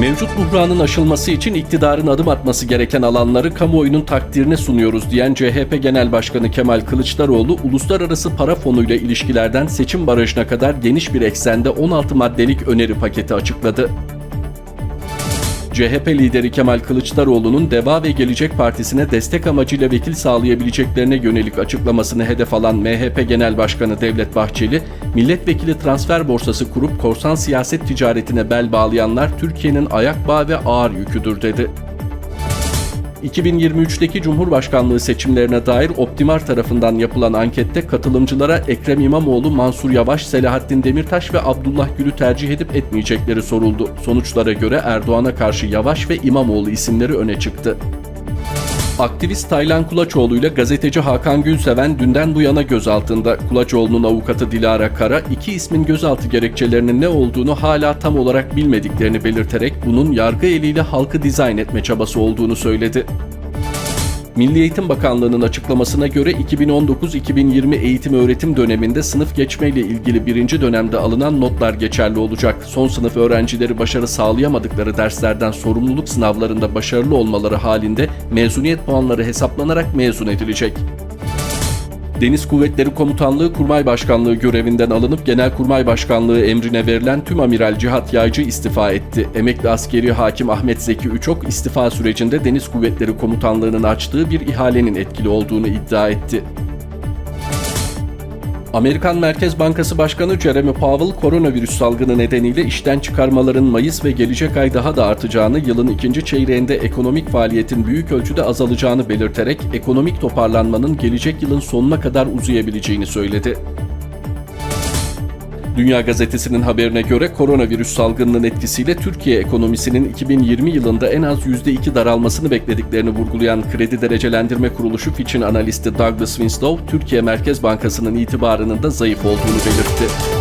Mevcut buhranın aşılması için iktidarın adım atması gereken alanları kamuoyunun takdirine sunuyoruz diyen CHP Genel Başkanı Kemal Kılıçdaroğlu, uluslararası para fonuyla ilişkilerden seçim barajına kadar geniş bir eksende 16 maddelik öneri paketi açıkladı. CHP lideri Kemal Kılıçdaroğlu'nun Deva ve Gelecek Partisi'ne destek amacıyla vekil sağlayabileceklerine yönelik açıklamasını hedef alan MHP Genel Başkanı Devlet Bahçeli, milletvekili transfer borsası kurup korsan siyaset ticaretine bel bağlayanlar Türkiye'nin ayak bağı ve ağır yüküdür dedi. 2023'teki Cumhurbaşkanlığı seçimlerine dair Optimar tarafından yapılan ankette katılımcılara Ekrem İmamoğlu, Mansur Yavaş, Selahattin Demirtaş ve Abdullah Gül'ü tercih edip etmeyecekleri soruldu. Sonuçlara göre Erdoğan'a karşı Yavaş ve İmamoğlu isimleri öne çıktı. Aktivist Taylan Kulaçoğlu ile gazeteci Hakan Gülseven dünden bu yana gözaltında. Kulaçoğlu'nun avukatı Dilara Kara, iki ismin gözaltı gerekçelerinin ne olduğunu hala tam olarak bilmediklerini belirterek bunun yargı eliyle halkı dizayn etme çabası olduğunu söyledi. Milli Eğitim Bakanlığı'nın açıklamasına göre 2019-2020 eğitim öğretim döneminde sınıf geçmeyle ilgili birinci dönemde alınan notlar geçerli olacak. Son sınıf öğrencileri başarı sağlayamadıkları derslerden sorumluluk sınavlarında başarılı olmaları halinde mezuniyet puanları hesaplanarak mezun edilecek. Deniz Kuvvetleri Komutanlığı Kurmay Başkanlığı görevinden alınıp Genelkurmay Başkanlığı emrine verilen tüm amiral Cihat Yaycı istifa etti. Emekli askeri hakim Ahmet Zeki Üçok istifa sürecinde Deniz Kuvvetleri Komutanlığı'nın açtığı bir ihalenin etkili olduğunu iddia etti. Amerikan Merkez Bankası Başkanı Jeremy Powell, koronavirüs salgını nedeniyle işten çıkarmaların Mayıs ve gelecek ay daha da artacağını, yılın ikinci çeyreğinde ekonomik faaliyetin büyük ölçüde azalacağını belirterek ekonomik toparlanmanın gelecek yılın sonuna kadar uzayabileceğini söyledi. Dünya Gazetesi'nin haberine göre koronavirüs salgınının etkisiyle Türkiye ekonomisinin 2020 yılında en az %2 daralmasını beklediklerini vurgulayan Kredi Derecelendirme Kuruluşu Fitch'in analisti Douglas Winslow, Türkiye Merkez Bankası'nın itibarının da zayıf olduğunu belirtti.